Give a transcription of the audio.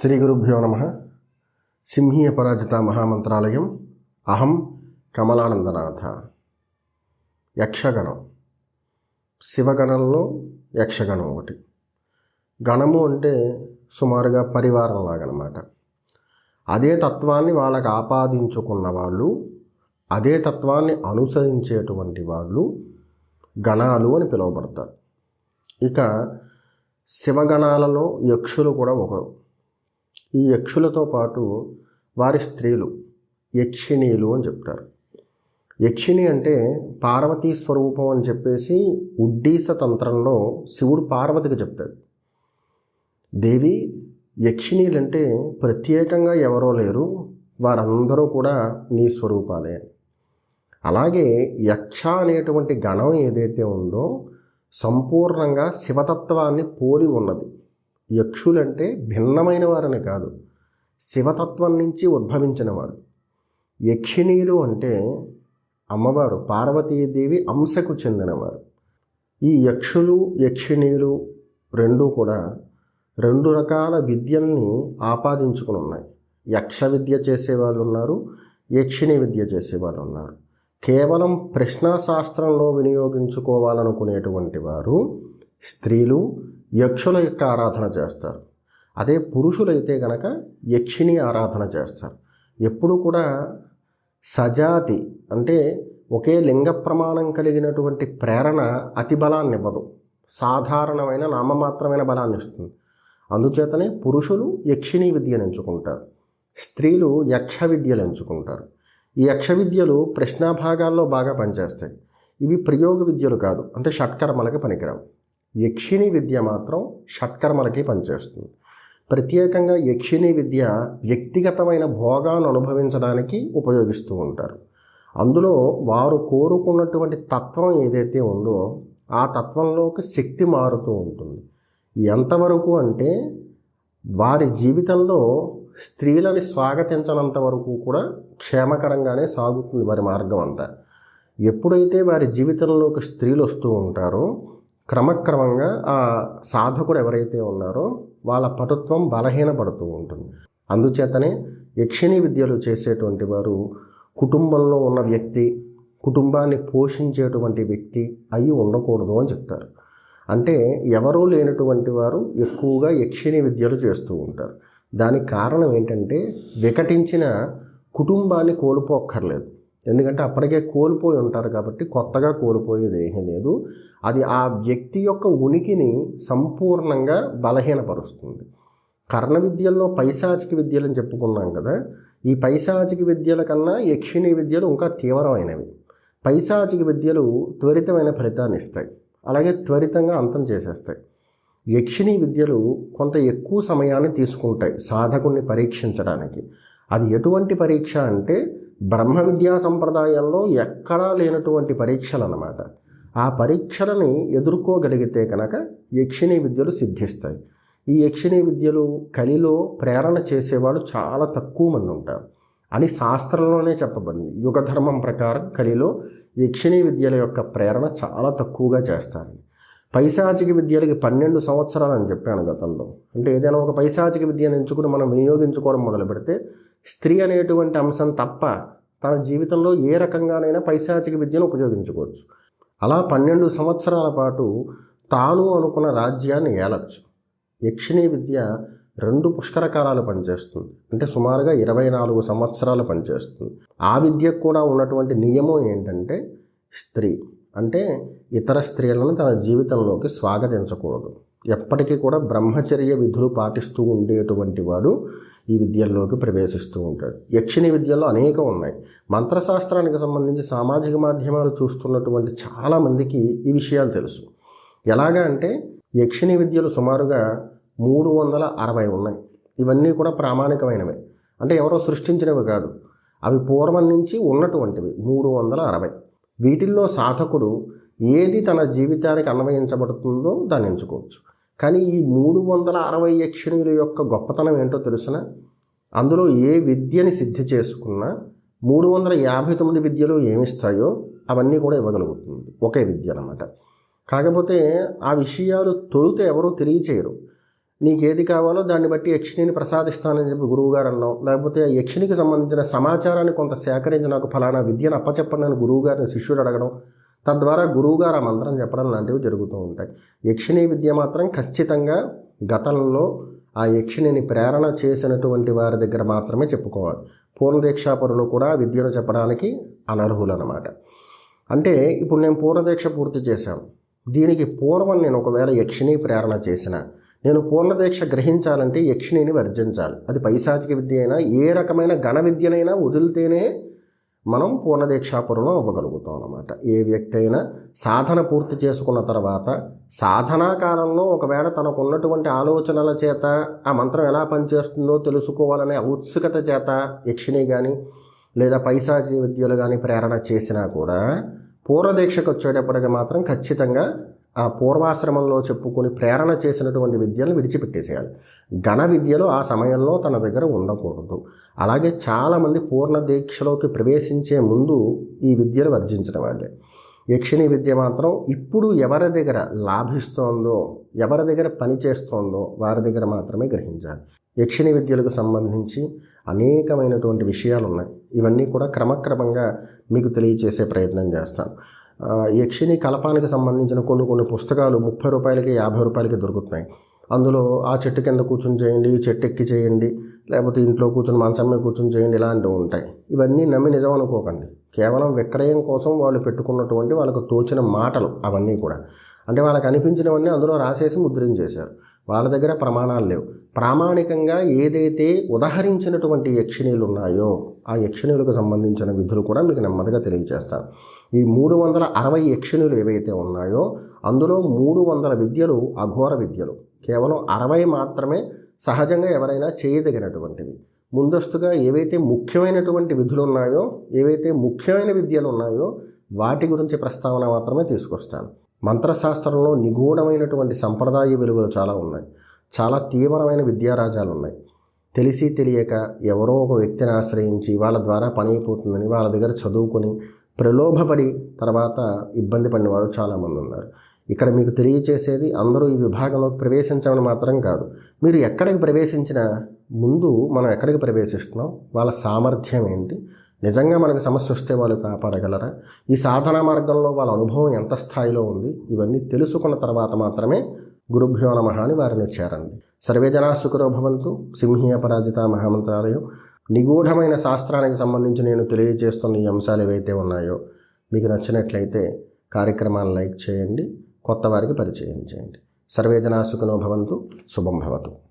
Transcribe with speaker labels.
Speaker 1: శ్రీ గురుభ్యో నమ. సింహీయ పరాజిత మహామంత్రాలయం. అహం కమలానందనాథ. యక్షగణం. శివగణంలో యక్షగణం ఒకటి. గణము అంటే సుమారుగా పరివారం లాగనమాట అదే తత్వాన్ని వాళ్ళకు ఆపాదించుకున్న వాళ్ళు అదే తత్వాన్ని అనుసరించేటువంటి వాళ్ళు గణాలు అని పిలువబడతారు. ఇక శివగణాలలో యక్షులు కూడా ఒకరు. ఈ యక్షులతో పాటు వారి స్త్రీలు యక్షిణీలు అని చెప్తారు. యక్షిణి అంటే పార్వతీ స్వరూపం అని చెప్పేసి ఉడ్డీస తంత్రంలో శివుడు పార్వతికి చెప్తాడు దేవి యక్షిణీలంటే ప్రత్యేకంగా ఎవరో లేరు వారందరూ కూడా నీ స్వరూపాలే. అలాగే యక్ష అనేటువంటి గణం ఏదైతే ఉందో సంపూర్ణంగా శివతత్వాన్ని పోలి ఉన్నది. యక్షులంటే భిన్నమైన వారని కాదు శివతత్వం నుంచి ఉద్భవించిన వారు. యక్షిణీయులు అంటే అమ్మవారు పార్వతీదేవి అంశకు చెందినవారు. ఈ యక్షులు యక్షిణీయులు రెండూ కూడా రెండు రకాల విద్యల్ని ఆపాదించుకుని ఉన్నాయి యక్ష విద్య చేసేవాళ్ళు ఉన్నారు యక్షిణి విద్య చేసేవాళ్ళు ఉన్నారు కేవలం ప్రశ్నాశాస్త్రంలో వినియోగించుకోవాలనుకునేటువంటి వారు స్త్రీలు యక్షుల యొక్క ఆరాధన చేస్తారు. అదే పురుషులైతే గనక యక్షిని ఆరాధన చేస్తారు. ఎప్పుడు కూడా సజాతి అంటే ఒకే లింగ ప్రమాణం కలిగినటువంటి ప్రేరణ అతి బలాన్ని ఇవ్వదు. సాధారణమైన నామమాత్రమైన బలాన్ని ఇస్తుంది. అందుచేతనే పురుషులు యక్షిణీ విద్యను ఎంచుకుంటారు. స్త్రీలు యక్ష విద్యలు ఎంచుకుంటారు. ఈ యక్ష విద్యలు ప్రశ్నాభాగాల్లో బాగా పనిచేస్తాయి. ఇవి ప్రయోగ విద్యలు కాదు. అంటే షట్కర్మలకి పనికిరావు. యక్షిణి విద్య మాత్రం షట్కర్మలకి పనిచేస్తుంది. ప్రత్యేకంగా యక్షిణి విద్య వ్యక్తిగతమైన భోగాను అనుభవించడానికి ఉపయోగిస్తూ ఉంటారు. అందులో వారు కోరుకున్నటువంటి తత్వం ఏదైతే ఉందో ఆ తత్వంలోకి శక్తి మారుతూ ఉంటుంది. ఎంతవరకు అంటే వారి జీవితంలో స్త్రీలని స్వాగతించనంత వరకు కూడా క్షేమకరంగానే సాగుతుంది వారి మార్గం అంతా. ఎప్పుడైతే వారి జీవితంలోకి స్త్రీలు వస్తూ ఉంటారో క్రమక్రమంగా ఆ సాధకుడు ఎవరైతే ఉన్నారో వాళ్ళ పటుత్వం బలహీనపడుతూ ఉంటుంది. అందుచేతనే యక్షిణి విద్యలు చేసేటువంటి వారు కుటుంబంలో ఉన్న వ్యక్తి కుటుంబాన్ని పోషించేటువంటి వ్యక్తి అయి ఉండకూడదు అని చెప్తారు. అంటే ఎవరూ లేనటువంటి వారు ఎక్కువగా యక్షిణి విద్యలు చేస్తూ ఉంటారు. దానికి కారణం ఏంటంటే వికటించిన కుటుంబాన్ని కోల్పోక్కర్లేదు. ఎందుకంటే అప్పటికే కోల్పోయి ఉంటారు కాబట్టి కొత్తగా కోల్పోయేది ఏమీ లేదు. అది ఆ వ్యక్తి యొక్క ఉనికిని సంపూర్ణంగా బలహీనపరుస్తుంది. కర్ణ విద్యల్లో పైశాచిక విద్యలని చెప్పుకున్నాం కదా. ఈ పైశాచిక విద్యల కన్నా యక్షిణీ విద్యలు ఇంకా తీవ్రమైనవి. పైశాచిక విద్యలు త్వరితమైన ఫలితాన్ని ఇస్తాయి. అలాగే త్వరితంగా అంతం చేసేస్తాయి. యక్షిణీ విద్యలు కొంత ఎక్కువ సమయాన్ని తీసుకుంటాయి సాధకుణ్ణి పరీక్షించడానికి. అది ఎటువంటి పరీక్ష అంటే బ్రహ్మ విద్యా సంప్రదాయంలో ఎక్కడా లేనటువంటి పరీక్షలు అన్నమాట ఆ పరీక్షలని ఎదుర్కోగలిగితే కనుక యక్షిణీ విద్యలు సిద్ధిస్తాయి. ఈ యక్షిణీ విద్యలు కలిలో ప్రేరణ చేసేవాడు చాలా తక్కువ మంది ఉంటారు. అని శాస్త్రంలోనే చెప్పబడింది. యుగధర్మం ప్రకారం కలిలో యక్షిణీ విద్యల యొక్క ప్రేరణ చాలా తక్కువగా చేస్తారు. పైశాచిక విద్యలకి పన్నెండు సంవత్సరాలు అని చెప్పాను గతంలో. అంటే ఏదైనా ఒక పైశాచిక విద్యను ఎంచుకుని మనం వినియోగించుకోవడం మొదలు పెడితే స్త్రీ అనేటువంటి అంశం తప్ప తన జీవితంలో ఏ రకంగానైనా పైశాచిక విద్యను ఉపయోగించుకోవచ్చు. అలా పన్నెండు సంవత్సరాల పాటు తాను అనుకున్న రాజ్యాన్ని ఏలచ్చు. యక్షిణీ విద్య రెండు పుష్కరకారాలు పనిచేస్తుంది. అంటే సుమారుగా ఇరవై నాలుగు సంవత్సరాలు పనిచేస్తుంది. ఆ విద్యకు కూడా ఉన్నటువంటి నియమం ఏంటంటే స్త్రీ. అంటే ఇతర స్త్రీలను తన జీవితంలోకి స్వాగతించకూడదు. ఎప్పటికీ కూడా బ్రహ్మచర్య విధులు పాటిస్తూ ఉండేటువంటి వాడు ఈ విద్యల్లోకి ప్రవేశిస్తూ ఉంటాడు. యక్షిణి విద్యల్లో అనేకం ఉన్నాయి. మంత్రశాస్త్రానికి సంబంధించి సామాజిక మాధ్యమాలు చూస్తున్నటువంటి చాలామందికి ఈ విషయాలు తెలుసు. ఎలాగా అంటే యక్షిణి విద్యలు సుమారుగా మూడు వందల అరవై ఉన్నాయి. ఇవన్నీ కూడా ప్రామాణికమైనవే. అంటే ఎవరో సృష్టించినవి కాదు. అవి పూర్వం నుంచి ఉన్నటువంటివి మూడు వందల అరవై. వీటిల్లో సాధకుడు ఏది తన జీవితానికి అన్వయించబడుతుందో దాన్ని ఎంచుకోవచ్చు. కానీ ఈ మూడు వందల అరవై యక్షిణుల యొక్క గొప్పతనం ఏంటో తెలిసిన? అందులో ఏ విద్యని సిద్ధి చేసుకున్నా మూడు వందల యాభై తొమ్మిది విద్యలు ఏమిస్తాయో అవన్నీ కూడా ఇవ్వగలుగుతుంది. ఒకే విద్య అనమాట కాకపోతే ఆ విషయాలు తొలుత ఎవరూ తెలియచేయరు. నీకు ఏది కావాలో దాన్ని బట్టి యక్షిణిని ప్రసాదిస్తానని చెప్పి గురువుగారు అన్నాం లేకపోతే ఆ యక్షినికి సంబంధించిన సమాచారాన్ని కొంత సేకరించి నాకు ఫలానా విద్యను అప్పచెప్పండి అని గురువుగారిని శిష్యుడు అడగడం తద్వారా గురువుగారు ఆ మంత్రం చెప్పడం లాంటివి జరుగుతూ ఉంటాయి. యక్షిణీ విద్య మాత్రం ఖచ్చితంగా గతంలో ఆ యక్షిణిని ప్రేరణ చేసినటువంటి వారి దగ్గర మాత్రమే చెప్పుకోవాలి. పూర్ణదీక్షాపరులు కూడా విద్యను చెప్పడానికి అనర్హులు అనమాట అంటే ఇప్పుడు నేను పూర్ణదీక్ష పూర్తి చేశాను. దీనికి పూర్వం నేను ఒకవేళ యక్షిణి ప్రేరణ చేసిన నేను పూర్ణదీక్ష గ్రహించాలంటే యక్షిణిని వర్జించాలి. అది పైశాచిక విద్య అయినా ఏ రకమైన ఘన విద్యనైనా వదిలితేనే మనం పూర్ణదీక్షాపురం అవ్వగలుగుతాం అన్నమాట ఏ వ్యక్తి అయినా సాధన పూర్తి చేసుకున్న తర్వాత సాధనా కాలంలో ఒకవేళ తనకు ఉన్నటువంటి ఆలోచనల చేత ఆ మంత్రం ఎలా పనిచేస్తుందో తెలుసుకోవాలనే ఉత్సుకత చేత యక్షిణి కానీ లేదా పైశాచి విద్యలు కానీ ప్రేరణ చేసినా కూడా పూర్వదీక్షకు వచ్చేటప్పటికి మాత్రం ఖచ్చితంగా ఆ పూర్వాశ్రమంలో చెప్పుకొని ప్రేరణ చేసినటువంటి విద్యలను విడిచిపెట్టేసేయాలి. ఘన విద్యలు ఆ సమయంలో తన దగ్గర ఉండకూడదు. అలాగే చాలామంది పూర్ణ దీక్షలోకి ప్రవేశించే ముందు ఈ విద్యలు వర్జించడం వాళ్ళే యక్షిణి విద్య మాత్రం ఇప్పుడు ఎవరి దగ్గర లాభిస్తోందో ఎవరి దగ్గర పనిచేస్తోందో వారి దగ్గర మాత్రమే గ్రహించాలి. యక్షిణి విద్యలకు సంబంధించి అనేకమైనటువంటి విషయాలు ఉన్నాయి ఇవన్నీ కూడా క్రమక్రమంగా మీకు తెలియచేసే ప్రయత్నం చేస్తాను. యక్షిని కలపానికి సంబంధించిన కొన్ని కొన్ని పుస్తకాలు ముప్పై రూపాయలకి యాభై రూపాయలకి దొరుకుతున్నాయి. అందులో ఆ చెట్టు కింద కూర్చొని చేయండి చెట్టు ఎక్కి చేయండి లేకపోతే ఇంట్లో కూర్చొని మంచం మీద కూర్చొని చేయండి ఇలాంటివి ఉంటాయి. ఇవన్నీ నమ్మి నిజం అనుకోకండి. కేవలం విక్రయం కోసం వాళ్ళు పెట్టుకున్నటువంటి వాళ్ళకు తోచిన మాటలు అవన్నీ కూడా. అంటే వాళ్ళకి అనిపించినవన్నీ అందులో రాసేసి ముద్రించేశారు. వాళ్ళ దగ్గర ప్రమాణాలు లేవు. ప్రామాణికంగా ఏదైతే ఉదహరించినటువంటి యక్షిణీలు ఉన్నాయో ఆ యక్షిణీలకు సంబంధించిన విధులు కూడా మీకు నెమ్మదిగా తెలియజేస్తాను. ఈ మూడు వందల అరవై యక్షిణులు ఏవైతే ఉన్నాయో అందులో మూడు వందల విద్యలు అఘోర విద్యలు. కేవలం అరవై మాత్రమే సహజంగా ఎవరైనా చేయదగినటువంటివి. ముందస్తుగా ఏవైతే ముఖ్యమైనటువంటి విధులు ఉన్నాయో ఏవైతే ముఖ్యమైన విద్యలు ఉన్నాయో వాటి గురించి ప్రస్తావన మాత్రమే తీసుకొస్తాను. మంత్రశాస్త్రంలో నిగూఢమైనటువంటి సంప్రదాయ విలువలు చాలా ఉన్నాయి. చాలా తీవ్రమైన విద్యారాజాలు ఉన్నాయి తెలిసి తెలియక ఎవరో ఒక వ్యక్తిని ఆశ్రయించి వాళ్ళ ద్వారా పని అయిపోతుందని వాళ్ళ దగ్గర చదువుకొని ప్రలోభపడి తర్వాత ఇబ్బంది పడిన వాళ్ళు చాలామంది ఉన్నారు. ఇక్కడ మీకు తెలియచేసేది అందరూ ఈ విభాగంలోకి ప్రవేశించమని మాత్రం కాదు. మీరు ఎక్కడికి ప్రవేశించినా ముందు మనం ఎక్కడికి ప్రవేశిస్తున్నాం? వాళ్ళ సామర్థ్యం ఏంటి? నిజంగా మనకు సమస్య వస్తే వాళ్ళు కాపాడగలరా? ఈ సాధన మార్గంలో వాళ్ళ అనుభవం ఎంత స్థాయిలో ఉంది? ఇవన్నీ తెలుసుకున్న తర్వాత మాత్రమే గురుభ్యో నమ అని వారిని చేరండి. సర్వే జనా సుఖరో భవంతు. సింహీయ పరాజిత మహామంత్రాలయం. నిగూఢమైన శాస్త్రానికి సంబంధించి నేను తెలియజేస్తున్న ఈ అంశాలు ఏవైతే ఉన్నాయో మీకు నచ్చినట్లయితే కార్యక్రమాన్ని లైక్ చేయండి కొత్త వారికి పరిచయం చేయండి. సర్వే జనా సుఖనో భవంతు. శుభం భవతు.